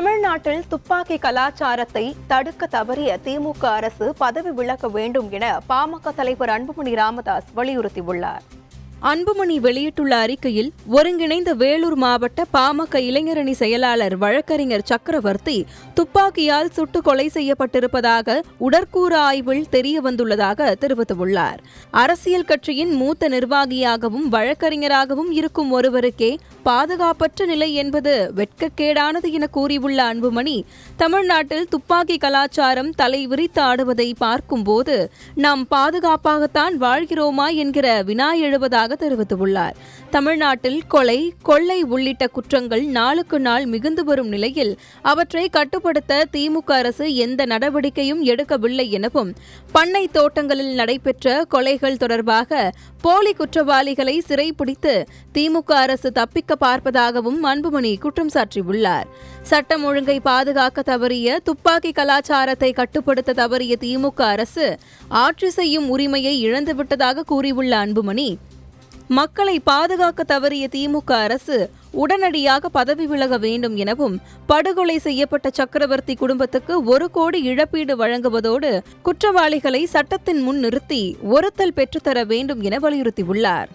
தமிழ்நாட்டில் துப்பாக்கி கலாச்சாரத்தை தடுக்க தவறிய திமுக அரசு பதவி விலக வேண்டும் என பாமக தலைவர் அன்புமணி ராமதாஸ் வலியுறுத்தியுள்ளார். அன்புமணி வெளியிட்டுள்ள அறிக்கையில் ஒருங்கிணைந்த வேலூர் மாவட்ட பாமக இளைஞரணி செயலாளர் வழக்கறிஞர் சக்கரவர்த்தி துப்பாக்கியால் சுட்டு கொலை செய்யப்பட்டிருப்பதாக உடற்கூறு ஆய்வில் தெரிய வந்துள்ளதாக தெரிவித்துள்ளார். அரசியல் கட்சியின் மூத்த நிர்வாகியாகவும் வழக்கறிஞராகவும் இருக்கும் ஒருவருக்கே பாதுகாப்பற்ற நிலை என்பது வெட்கக்கேடானது என கூறியுள்ள அன்புமணி தமிழ்நாட்டில் துப்பாக்கி கலாச்சாரம் தலைவிரித்து ஆடுவதை பார்க்கும்போது நாம் பாதுகாப்பாகத்தான் வாழ்கிறோமா என்கிற வினா எழுவதாக வருவதாக தெரிவித்துள்ளார். தமிழ்நாட்டில் கொலை கொள்ளை உள்ளிட்ட குற்றங்கள் நாளுக்கு நாள் மிகுந்து வரும் நிலையில் அவற்றை கட்டுப்படுத்த திமுக அரசு எந்த நடவடிக்கையும் எடுக்கவில்லை எனவும் பண்ணை தோட்டங்களில் நடைபெற்ற கொலைகள் தொடர்பாக போலி குற்றவாளிகளை சிறைப்பிடித்து திமுக அரசு தப்பிக்க பார்ப்பதாகவும் அன்புமணி குற்றம் சாட்டியுள்ளார் சட்டம் ஒழுங்கை பாதுகாக்க தவறிய துப்பாக்கி கலாச்சாரத்தை கட்டுப்படுத்த தவறிய திமுக அரசு ஆட்சி செய்யும் உரிமையை இழந்துவிட்டதாக கூறியுள்ள அன்புமணி மக்களை பாதுகாக்க தவறிய திமுக அரசு உடனடியாக பதவி விலக வேண்டும் எனவும் படுகொலை செய்யப்பட்ட சக்கரவர்த்தி குடும்பத்துக்கு ஒரு கோடி இழப்பீடு வழங்குவதோடு குற்றவாளிகளை சட்டத்தின் முன் நிறுத்தி ஒருத்தல் பெற்றுத்தர வேண்டும் என வலியுறுத்தியுள்ளார்.